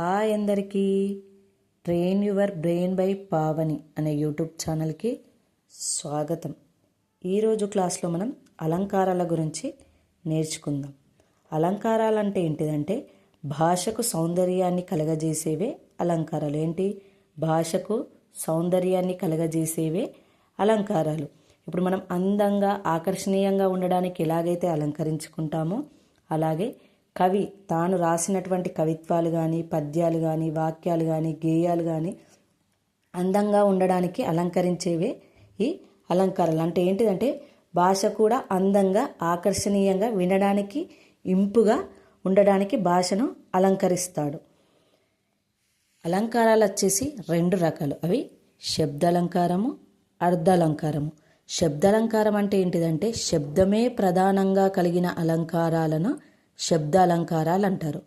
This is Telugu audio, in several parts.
హాయ్ అందరికీ. Train your brain by Pavani అనే యూట్యూబ్ ఛానల్కి స్వాగతం. ఈరోజు క్లాస్లో మనం అలంకారాల గురించి నేర్చుకుందాం. అలంకారాలు అంటే ఏంటిదంటే భాషకు సౌందర్యాన్ని కలగజేసేవే అలంకారాలు. ఏంటి? భాషకు సౌందర్యాన్ని కలగజేసేవే అలంకారాలు. ఇప్పుడు మనం అందంగా ఆకర్షణీయంగా ఉండడానికి ఎలాగైతే అలంకరించుకుంటామో అలాగే కవి తాను రాసినటువంటి కవిత్వాలు కానీ పద్యాలు కానీ వాక్యాలు కానీ గేయాలు కానీ అందంగా ఉండడానికి అలంకరించేవే ఈ అలంకారాలు. అంటే ఏంటిదంటే భాష కూడా అందంగా ఆకర్షణీయంగా వినడానికి ఇంపుగా ఉండడానికి భాషను అలంకరిస్తాడు. అలంకారాలు వచ్చేసి రెండు రకాలు. అవి శబ్దాలంకారము అర్ధాలంకారము శబ్దాలంకారం అంటే ఏంటిదంటే శబ్దమే ప్రధానంగా కలిగిన అలంకారాలను శబ్దాలంకారాలు అంటారు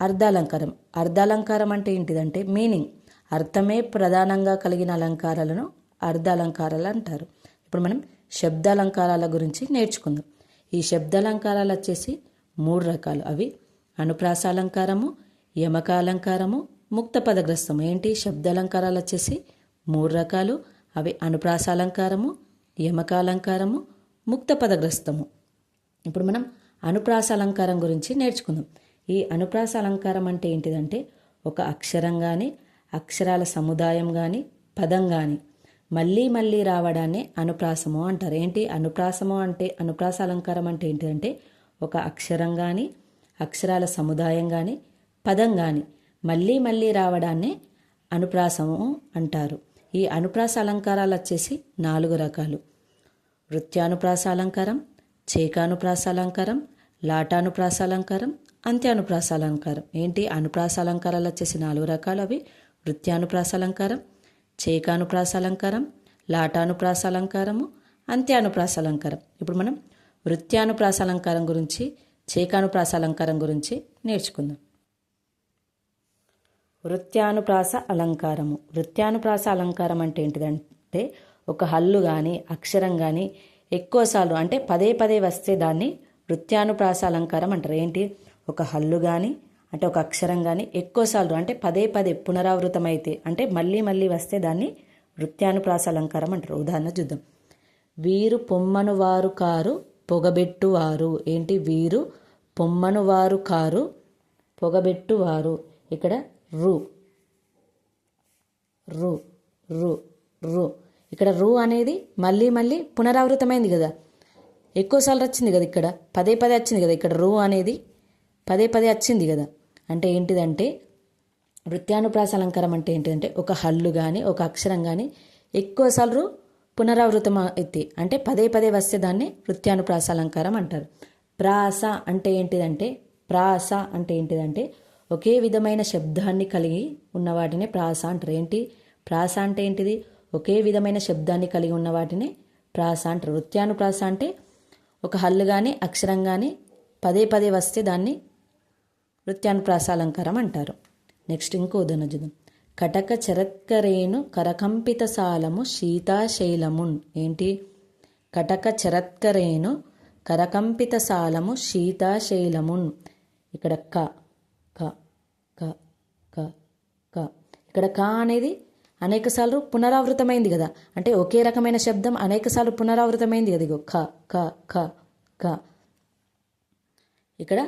అర్ధాలంకారం. అర్ధాలంకారం అంటే ఏంటిదంటే మీనింగ్. అర్థమే ప్రధానంగా కలిగిన అలంకారాలను అర్ధాలంకారాలు అంటారు ఇప్పుడు మనం శబ్దాలంకారాల గురించి నేర్చుకుందాం. ఈ శబ్దాలంకారాలు వచ్చేసి మూడు రకాలు. అవి అనుప్రాసాలంకారము యమకాలంకారము ముక్త పదగ్రస్తము ఏంటి? శబ్దాలంకారాలు వచ్చేసి మూడు రకాలు. అవి అనుప్రాసాలంకారము యమకాలంకారము ముక్త పదగ్రస్తము ఇప్పుడు మనం అనుప్రాస అలంకారం గురించి నేర్చుకుందాం. ఈ అనుప్రాస అలంకారం అంటే ఏంటిదంటే ఒక అక్షరం కానీ అక్షరాల సముదాయం కానీ పదం కానీ మళ్ళీ మళ్ళీ రావడాన్ని అనుప్రాసము అంటారు. ఏంటి అనుప్రాసము అంటే అనుప్రాస అలంకారం అంటే ఏంటిదంటే ఒక అక్షరం కానీ అక్షరాల సముదాయం కానీ పదం కానీ మళ్ళీ మళ్ళీ రావడాన్ని అనుప్రాసము అంటారు. ఈ అనుప్రాస అలంకారాలు వచ్చేసి నాలుగు రకాలు. వృత్యానుప్రాస అలంకారం చేకానుప్రాస అలంకారం లాటానుప్రాసాలంకారం అలంకారం ఏంటి? అనుప్రాసాలంకారాలు వచ్చేసి నాలుగు రకాలు అవి. వృత్యానుప్రాసాలంకారం అలంకారం చేకానుప్రాస అలంకారం అలంకారము ఇప్పుడు మనం వృత్యానుప్రాసాలంకారం గురించి చేకానుప్రాస అలంకారం గురించి నేర్చుకుందాం. వృత్యానుప్రాస అలంకారము. వృత్యానుప్రాస అలంకారం అంటే ఏంటిదంటే ఒక హల్లు కానీ అక్షరం కానీ ఎక్కువసార్లు అంటే పదే పదే వస్తే దాన్ని వృత్యానుప్రాస అలంకారం అంటారు. ఏంటి? ఒక హల్లు కానీ అంటే ఒక అక్షరం కానీ ఎక్కువసార్లు అంటే పదే పదే పునరావృతమైతే అంటే మళ్ళీ మళ్ళీ వస్తే దాన్ని వృత్యానుప్రాస అలంకారం అంటారు. ఉదాహరణ చూద్దాం. వీరు పొమ్మను వారు కారు పొగబెట్టువారు ఏంటి? వీరు పొమ్మను వారు కారు పొగబెట్టువారు ఇక్కడ రు. రు. రు. రు. ఇక్కడ రు అనేది మళ్ళీ మళ్ళీ పునరావృతమైంది కదా. ఎక్కువసార్లు వచ్చింది కదా ఇక్కడ? పదే పదే వచ్చింది కదా ఇక్కడ రూ అనేది? పదే పదే వచ్చింది కదా? అంటే ఏంటిదంటే వృత్యానుప్రాస అలంకారం అంటే ఏంటిదంటే ఒక హల్లు కానీ ఒక అక్షరం కానీ ఎక్కువసార్లు పునరావృతం అయితే అంటే పదే పదే వస్తే దాన్ని వృత్యానుప్రాస అలంకారం అంటారు. ప్రాస అంటే ఏంటిదంటే ప్రాస అంటే ఏంటిదంటే ఒకే విధమైన శబ్దాన్ని కలిగి ఉన్న వాటినే ప్రాస అంటారు. ఏంటి? ప్రాస అంటే ఏంటిది? ఒకే విధమైన శబ్దాన్ని కలిగి ఉన్న వాటిని ప్రాస అంటారు. వృత్యానుప్రాస అంటే ఒక హల్లు కానీ అక్షరం కానీ పదే పదే వస్తే దాన్ని నృత్యానుప్రాసాలంకారం అంటారు. నెక్స్ట్ ఇంకో ధనుజుదం కటక చరత్కరేణు కరకంపిత సాలము శీతాశైలమున్ ఏంటి? కటక చరత్కరేణు కరకంపిత సాలము శీతాశైలమున్ ఇక్కడ క క క క క. ఇక్కడ క అనేది అనేకసార్లు పునరావృతమైంది కదా అంటే ఒకే రకమైన శబ్దం అనేకసార్లు పునరావృతమైంది. అదిగో ఇగో ఖ ఖ ఖ ఖ ఇక్కడ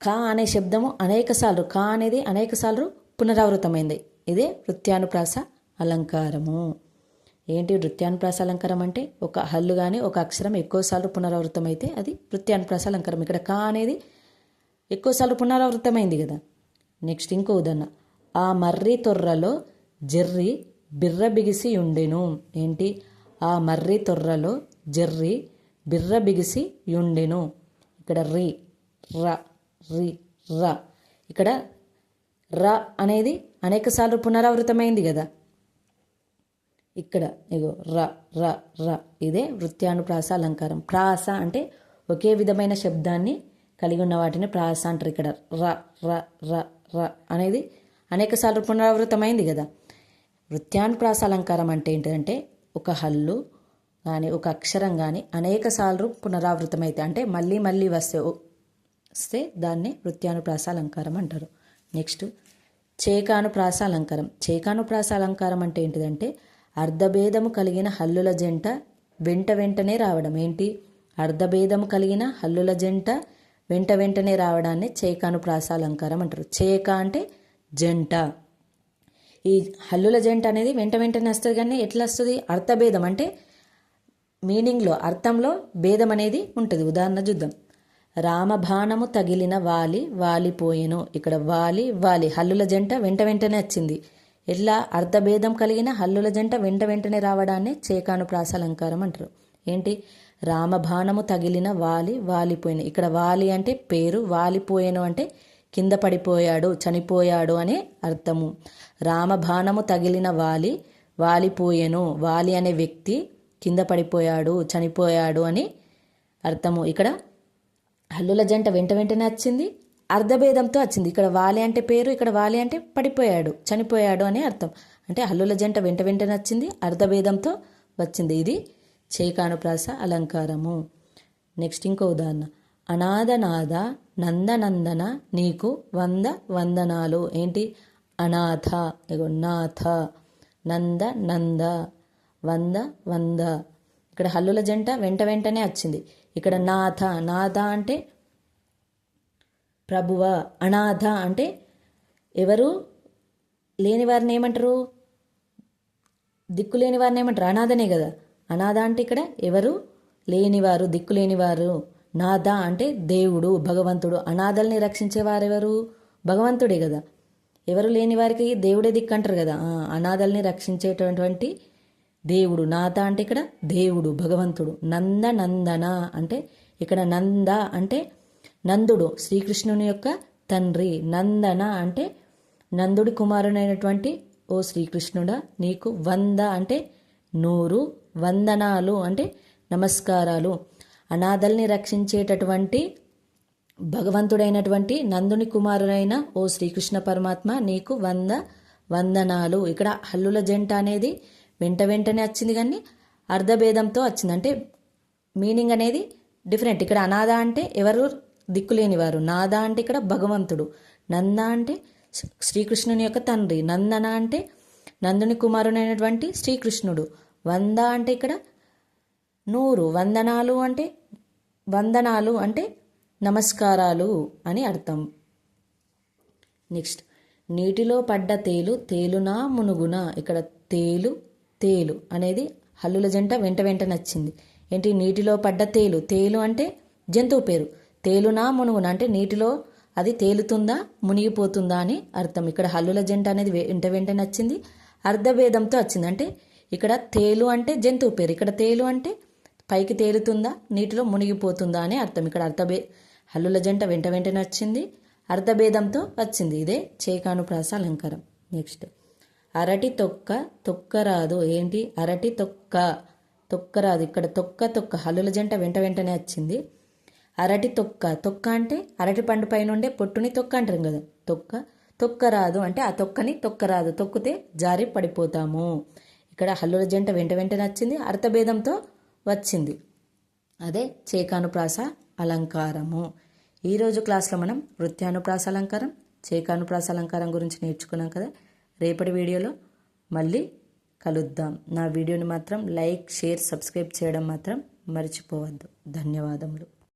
ఖ అనే శబ్దము అనేకసార్లు ఖ అనేది అనేకసార్లు పునరావృతమైంది. ఇదే వృత్యానుప్రాస అలంకారము. ఏంటి వృత్యానుప్రాస అలంకారం అంటే? ఒక హల్లు కానీ ఒక అక్షరం ఎక్కువసార్లు పునరావృతమైతే అది వృత్యానుప్రాస అలంకారం. ఇక్కడ క అనేది ఎక్కువసార్లు పునరావృతమైంది కదా నెక్స్ట్ ఇంకో ఉదాహరణ. ఆ మర్రి తొర్రలో జెర్రి బిర్ర బిగిసి ఉండెను ఏంటి? ఆ మర్రి తొర్రలో జెర్రి బిర్ర బిగిసి ఉండెను ఇక్కడ రి ర రి ర. ఇక్కడ ర అనేది అనేకసార్లు పునరావృతమైంది కదా. ఇక్కడ ఇగో ర ర ర. ఇదే వృత్యానుప్రాస అలంకారం. ప్రాస అంటే ఒకే విధమైన శబ్దాన్ని కలిగి ఉన్న వాటిని ప్రాస అంటారు ఇక్కడ. ర ర ర ర అనేది అనేకసార్లు పునరావృతమైంది కదా. వృత్యానుప్రాస అలంకారం అంటే ఏంటంటే ఒక హల్లు కానీ ఒక అక్షరం కానీ అనేక సార్లు పునరావృతమైతే అంటే మళ్ళీ మళ్ళీ వస్తే వస్తే దాన్ని వృత్యానుప్రాస అలంకారం అంటారు. నెక్స్ట్ చేకానుప్రాస అలంకారం చేకానుప్రాస అలంకారం అంటే ఏంటిదంటే అర్ధభేదము కలిగిన హల్లుల జంట వెంట వెంటనే రావడం. ఏంటి? అర్ధభేదము కలిగిన హల్లుల జంట వెంట వెంటనే రావడాన్ని చేకానుప్రాస అలంకారం అంటారు. చేక అంటే జంట. ఈ హల్లుల జంట అనేది వెంట వెంటనే వస్తుంది కానీ ఎట్లా వస్తుంది? అర్థభేదం అంటే మీనింగ్లో అర్థంలో భేదం అనేది ఉంటుంది. ఉదాహరణ చూద్దాం. రామబాణము తగిలిన వాలి వాలిపోయెను. ఇక్కడ వాలి వాలి హల్లుల జంట వెంట వెంటనే వచ్చింది. ఎట్లా? అర్థభేదం కలిగిన హల్లుల జంట వెంట వెంటనే రావడాన్ని చేకాను ప్రాసాలంకారం అంటారు. ఏంటి? రామబాణము తగిలిన వాలి వాలిపోయిన. ఇక్కడ వాలి అంటే పేరు వాలిపోయాను అంటే కింద పడిపోయాడు చనిపోయాడు అనే అర్థము. రామబాణము తగిలిన వాలి వాలిపోయెను వాలి అనే వ్యక్తి కింద పడిపోయాడు చనిపోయాడు అని అర్థము. ఇక్కడ హల్లుల జంట వెంట వెంటనే వచ్చింది అర్ధభేదంతో వచ్చింది ఇక్కడ వాలి అంటే పేరు ఇక్కడ వాలి అంటే పడిపోయాడు చనిపోయాడు అని అర్థం. అంటే హల్లుల జంట వెంట వెంటనే వచ్చింది అర్ధభేదంతో వచ్చింది. ఇది చేకానుప్రాస అలంకారము. నెక్స్ట్ ఇంకో ఉదాహరణ. అనాథనాథ నందనందన నీకు వంద వందనాలు. ఏంటి? అనాథ ఇగో నాథ నంద నంద వంద వంద. ఇక్కడ హల్లుల జంట వెంట వెంటనే వచ్చింది. ఇక్కడ నాథ నాథ అంటే ప్రభువ అనాథ అంటే ఎవరు లేని వారిని ఏమంటారు? దిక్కు లేని వారిని ఏమంటారు? అనాథనే కదా. అనాథ అంటే ఇక్కడ ఎవరు లేనివారు దిక్కు లేనివారు నాథ అంటే దేవుడు భగవంతుడు. అనాథల్ని రక్షించేవారెవరు భగవంతుడే కదా. ఎవరు లేని వారికి దేవుడే దిక్కు అంటారు కదా అనాథల్ని రక్షించేటటువంటి దేవుడు. నాథ అంటే ఇక్కడ దేవుడు భగవంతుడు. నంద నందన అంటే ఇక్కడ నంద అంటే నందుడు శ్రీకృష్ణుని యొక్క తండ్రి. నందన అంటే నందుడి కుమారుడైనటువంటి ఓ శ్రీకృష్ణుడా. నీకు వంద అంటే నూరు వందనాలు అంటే నమస్కారాలు. అనాథల్ని రక్షించేటటువంటి భగవంతుడైనటువంటి నందుని కుమారుడైన ఓ శ్రీకృష్ణ పరమాత్మ నీకు వంద వందనాలు. ఇక్కడ హల్లుల జంట అనేది వెంట వెంటనే వచ్చింది కానీ అర్ధభేదంతో వచ్చింది. అంటే మీనింగ్ అనేది డిఫరెంట్. ఇక్కడ అనాథ అంటే ఎవరు దిక్కులేని వారు. నాద అంటే ఇక్కడ భగవంతుడు. నంద అంటే శ్రీకృష్ణుని యొక్క తండ్రి. నందన అంటే నందుని కుమారుడైనటువంటి శ్రీకృష్ణుడు. వంద అంటే ఇక్కడ నూరు. వందనాలు అంటే వందనాలు అంటే నమస్కారాలు అని అర్థం. నెక్స్ట్ నీటిలో పడ్డ తేలు తేలునా మునుగునా? ఇక్కడ తేలు తేలు అనేది హల్లుల జంట వెంట వెంట నచ్చింది. ఏంటి? నీటిలో పడ్డ తేలు. తేలు అంటే జంతువు పేరు. తేలునా మునుగునా? అంటే నీటిలో అది తేలుతుందా మునిగిపోతుందా అని అర్థం. ఇక్కడ హల్లుల జంట అనేది వెంట వెంట నచ్చింది. అర్ధభేదంతో వచ్చింది. అంటే ఇక్కడ తేలు అంటే జంతువు పేరు. ఇక్కడ తేలు అంటే పైకి తేలుతుందా నీటిలో మునిగిపోతుందా అని అర్థం. ఇక్కడ అర్థభే హల్లుల జంట వెంట వెంటనే వచ్చింది. అర్ధభేదంతో వచ్చింది. ఇదే చేకాను ప్రాస అలంకారం నెక్స్ట్. అరటి తొక్క తొక్క రాదు ఏంటి? అరటి తొక్క. తొక్క రాదు ఇక్కడ తొక్క తొక్క. హల్లుల జంట వెంట వెంటనే వచ్చింది. అరటి తొక్క. తొక్క అంటే అరటి పండు పైన ఉండే పొట్టుని తొక్క అంటారు కదా. తొక్క. తొక్క రాదు అంటే ఆ తొక్కని తొక్క రాదు తొక్కితే జారి పడిపోతాము. ఇక్కడ హల్లుల జంట వెంట వెంటనే వచ్చింది. అర్థభేదంతో వచ్చింది. అదే చేకానుప్రాస అలంకారము. ఈరోజు క్లాస్లో మనం వృత్యానుప్రాస అలంకారం చేకానుప్రాస అలంకారం గురించి నేర్చుకున్నాం కదా. రేపటి వీడియోలో మళ్ళీ కలుద్దాం. నా వీడియోని మాత్రం లైక్ షేర్ సబ్స్క్రైబ్ చేయడం మాత్రం మర్చిపోవద్దు. ధన్యవాదములు.